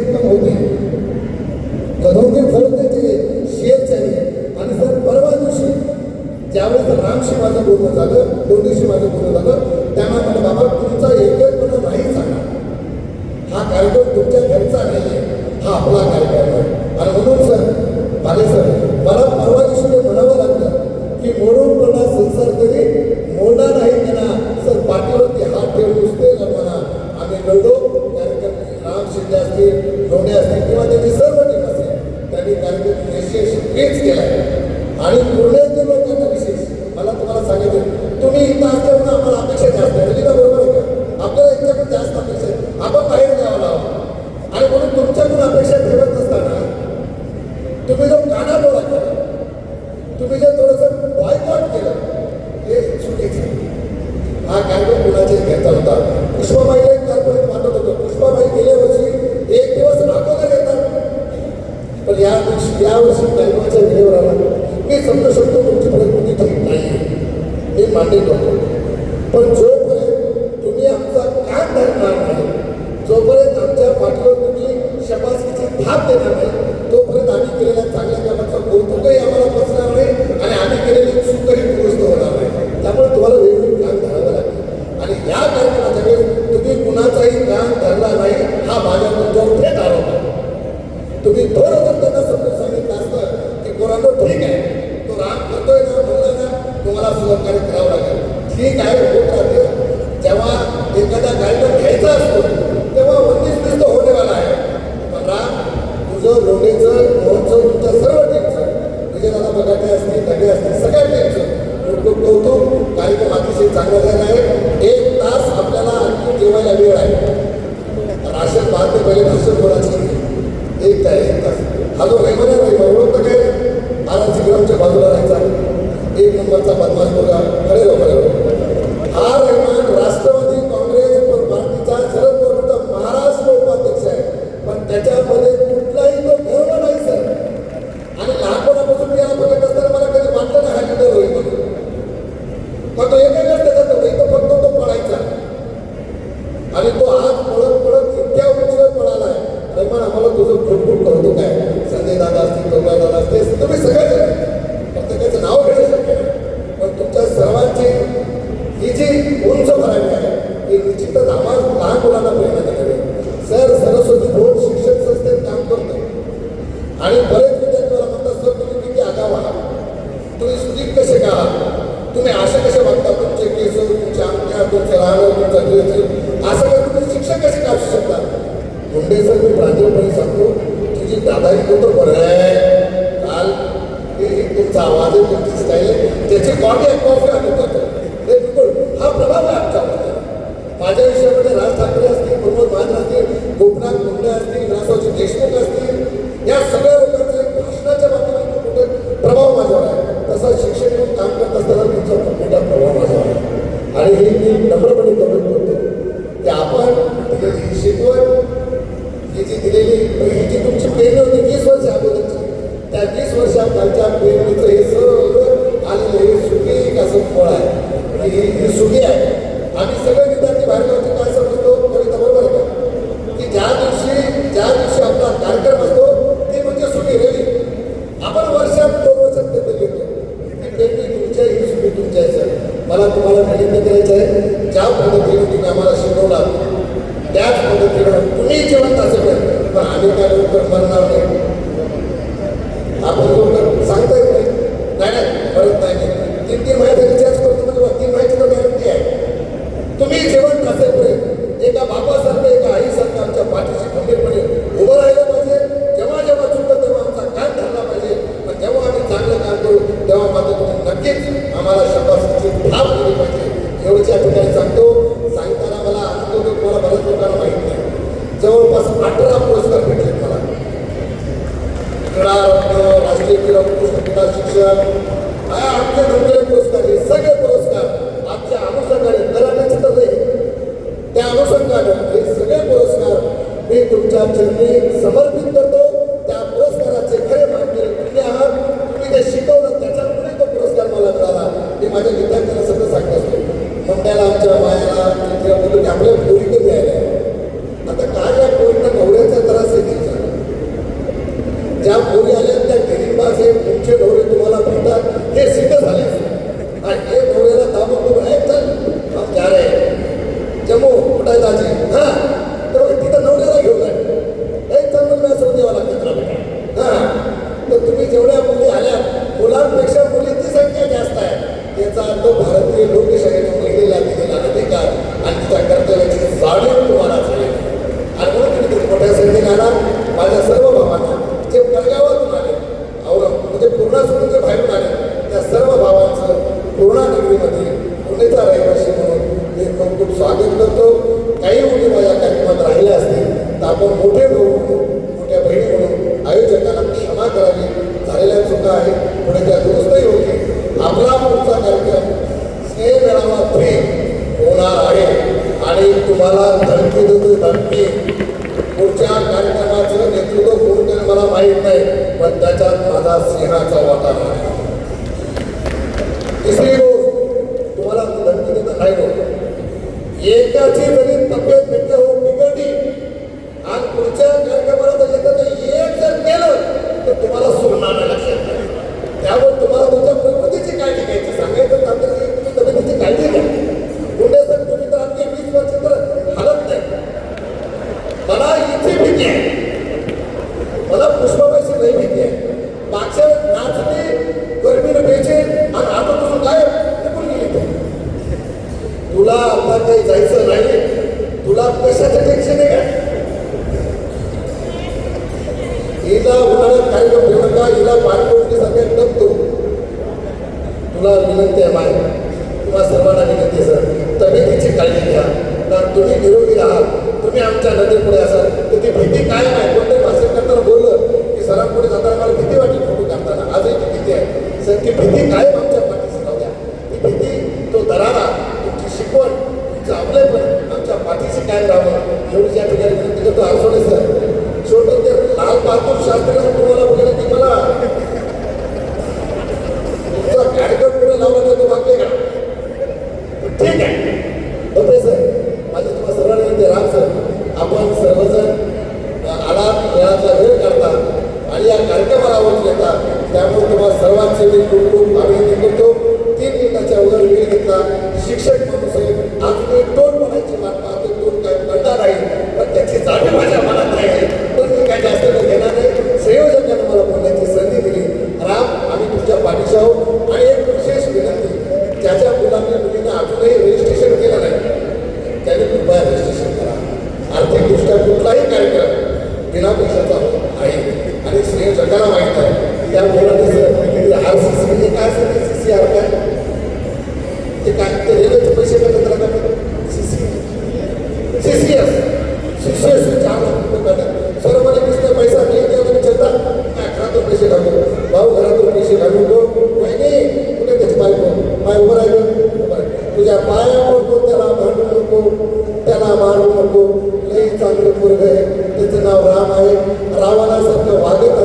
एकदम होती. कधोंके फळ त्याचे शेअर चाहिए आणि सर परवा दिवशी ज्यावेळेस रामशी माझं बोलणं झालं दोन्हीशी माझं बोलणं झालं त्यांना मला बाबा तुमचा एकच नाही सांगा हा कार्यक्रम तुमच्या घरचा नाही आहे. हा आपला कार्यक्रम. विशेष. हेच केला आणि पुण्यातील लोकांना विशेष मला तुम्हाला सांगितलं तुम्ही इथं असल्यामुळे आम्हाला अपेक्षा जास्त आहे. म्हणजे का बरोबर आहे का? आपल्याला पण जास्त अपेक्षा आहे. आपण बाहेर गावाला लावा आणि म्हणून तुमच्याकडून अपेक्षा ठेवत नसताना तुम्ही जो कानाडोळा केला तुम्ही जे थोडंसं बॉयकॉट केलं हे चुकीचं आहे. हा कार्यक्रम कुणाचे घ्यायचा होता पुष्पाबाईला एक कल्पनेत वाटत होतं पुष्पाबाई गेल्या वर्षी एक दिवस अगोदर येतात पण या दिवशी या वर्षी कार्यक्रमाच्या वेळेवर आला मी समजू शकतो तुमची प्रकृती ठीक नाही. मी मान्य करतो. पण जोपर्यंत तुम्ही आमचा काम धरणार नाही जोपर्यंत आमच्या पाठीवर तुम्ही शपासकीची थाप देणार नाही तोपर्यंत आम्ही केलेल्या चांगल्या कामाचा कौतुकही आम्हाला बसणार नाही आणि आम्ही केलेली चूकही दुरुस्त होणार नाही त्यामुळे तुम्हाला वेगवेगळी कान धरावं लागेल आणि या कार्यक्रमाच्या वेळेस तुम्ही कुणाचाही कान धरला नाही हा माझ्या तुमच्यावर थेट आरोप आहे तुम्ही थोडं जर त्यांना समजून सांगितलं असतं की कोणाला ठीक आहे तो राग करतोय ना म्हणला ना तुम्हाला सहकार्य करावं लागेल. ठीक आहे होत राहते. जेव्हा एखादा कार्यक्रम घ्यायचा असतो तेव्हा वंदित नुसतं होणेवाला आहे. पण राम तुझं लोणेचं मोहनचं तुझं सर्व टीमचं विजयदादा बघाटे असतील धडे असतील सगळ्या टीमचं खूप खूप कौतुक. कार्यक्रम अतिशय चांगला झाला आहे. आणि तो आज पळत पळत इतक्या उंचीवर पळाला आहे रहिमान आम्हाला तुझं खूप खूप कौतुक आहे. संजय दादा असतील गौरा दादा असतील तुम्ही सगळेच प्रत्येकाचं नाव घेणं शक्य पण तुमच्या सर्वांची ही जी उंच भरावी आहे ही निश्चितच आम्हाला लहान मुलांना प्रेरणा देणारी आहे. सर सरस्वती बोर्ड शिक्षण संस्थेत काम करतो आणि बरेच विद्यार्थी मला म्हणतात सर तुम्ही किती आगाव आहात तुम्ही सुदीप कसे का आहात तुम्ही असे कसे वागता तुमचे केस तुमच्या आमच्या तुमचं राहणं तुमचा ड्रेस असं काय तुम्ही शिक्षक कसे का असू शकता मुंडे सर मी प्रांजळपणे सांगतो की तुझी दादाही होतं बरं आहे काल हे तुमचा आवाज आहे तुमची स्टाईल आहे त्याची कॉफी कॉफी आम्ही करतो हे बिलकुल हा प्रभाव आहे आमच्यावर माझ्या विषयामध्ये राज ठाकरे असतील प्रमोद महाजन असतील गोपनाथ मुंडे असतील रासोजी देशमुख असतील या सगळ्या लोकांचा एक भाषणाच्या माध्यमातून खूप मोठा प्रभाव माझ्यावर आहे तसा शिक्षक म्हणून काम करत असताना तुमचा खूप मोठा प्रभाव माझ्यावर आहे आणि हे मी नम्रपणे कमेंट करतो की आपण दिलेली ही शिकवण ही जी दिलेली ही जी तुमची पेरणी होती वीस वर्ष अगोदरची त्या वीस वर्षाखालच्या पेरणीचं हे सगळं आलेलं हे सुखी असं फळ आहे ही ही सुखी आहे आम्ही सगळे विद्यार्थी बाहेरगावचे काय समजतो कविता बरोबर आहे का की ज्या दिवशी ज्या दिवशी आपला कार्यक्रम असतो ते म्हणजे सुखी रेली आपण वर्षात दोन वर्षात पेपर घेतो ती पेरणी तुमच्या ही सुखी तुमच्या ह्याच्यात मला तुम्हाला विनंती करायचं आहे ज्या पद्धतीने तुम्ही आम्हाला शिकवला त्याच पद्धतीनं तुम्ही जिवंत असेल पण आम्ही काय लवकर मरणार नाही आपण लवकर सांगता येत नाही नाही नाही परत नाही नाही तीन तीन महिन्याचा रिचार्ज करतो म्हणजे तीन महिन्याची तर गॅरंटी आहे तुम्ही जिवंत असेपर्यंत एका बापासारखं एका आईसारखं आमच्या पाठीशी खंबीरपणे उभं राहिलं पाहिजे जेव्हा जेव्हा चुकतं तेव्हा आमचा कान धरला पाहिजे पण जेव्हा आम्ही चांगलं काम करू तेव्हा मात्र तुम्ही नक्कीच आम्हाला शबासची थाप दिली पाहिजे एवढीच या ठिकाणी सांगतो सांगताना मला आनंद होतो तुम्हाला बऱ्याच लोकांना माहीत नाही जवळपास अठरा पुरस्कार भेटले मला क्रीडारत्न राष्ट्रीय क्रीडा उत्कृष्ट क्रीडा शिक्षण हा आमचे नंतर पुरस्कार हे सगळे पुरस्कार आमच्या अनुषंगाने कराट्याचे तर नाही त्या अनुषंगाने हे सगळे पुरस्कार मी तुमच्या चरणी समर्पित करतो त्या पुरस्काराचे खरे मानकरी तुम्ही आहात तुम्ही जे शिकवलं त्याच्यामुळे तो पुरस्कार मला मिळाला मी माझ्या विद्यार्थ्यांना सगळं सांगत असतो मंड्याला आमच्या मायाला तिला बोलतो की आपल्याला पोरी कधी यायला आता काय या पोरींना नवऱ्याचा त्रास आहे ज्या पोरी आल्या त्या गरीबाचे तुमचे नवरे तुम्हाला भेटतात हे सिद्ध झाले आणि हे नवऱ्याला दाबून तुम्ही आहे चल हम जा रहे हैं. जम्मू कुठं आहे दाजी हा तर मग तिथं नवऱ्याला घेऊन जाय हे चांगलं मॅसेज द्यावा लागतं तुला बेटा हा तर तुम्ही जेवढ्या मुली आल्या मुलांपेक्षा मुलींची संख्या जास्त आहे याचा अर्थ भारतीय लोकशाहीने महिलेला दिलेला अधिकार आणि त्या कर्तव्याची जाणीव तुम्हाला झाली आणि म्हणून तुम्ही तुम्ही मोठ्या संख्येने आला माझ्या सर्व भावांना जे जळगावातून आले और म्हणजे पूर्णा सोडून जे बाहेरून आले त्या सर्व भावांचं पूर्णा नगरीमध्ये पुणेचा रहिवासी म्हणून मी खूप खूप स्वागत करतो. काही मुली माझ्या कार्यक्रमात राहिल्या असतील तर आपण मोठे भाऊ मोठ्या बहिणी म्हणून आयोजकाला क्षमा करावी. झालेल्या चुका आहे पुढे त्या दुरुस्तही होतील आपला पुढचा कार्यक्रम स्नेह मेळावा प्रेम होणार आहे. आणि तुम्हाला धमकी देतो धमकी. पुष्पाबाईची लई भीती आहे मागच्या नाचली गर्मीनं बेचेन आणि आता तुझं काय निघून गेली. तुला आता काही जायचं नाही. तुला कशाचं टेन्शन आहे का? हिला उन्हाळ्यात कार्यक्रम ठेवू नका हिला पाणपोटी सगळ्यात टपतो तुला विनंती आहे माय तुला सर्वांना विनंती सर. तब्येतीची काळजी घ्या. कारण तुम्ही निरोगी आहात. तुम्ही आमच्या नदीपुढे असाल. तर ती भीती काय नाही कोणत्या estarán तुम्हाला सर्वांचे मी करतो तीन मिनिटाच्या अगोदर वेळ घेतला. शिक्षक म्हणून ते रेल्वेचे पैसे एकत्र करतात C C C C S Ram आहे रावणासारखं वागत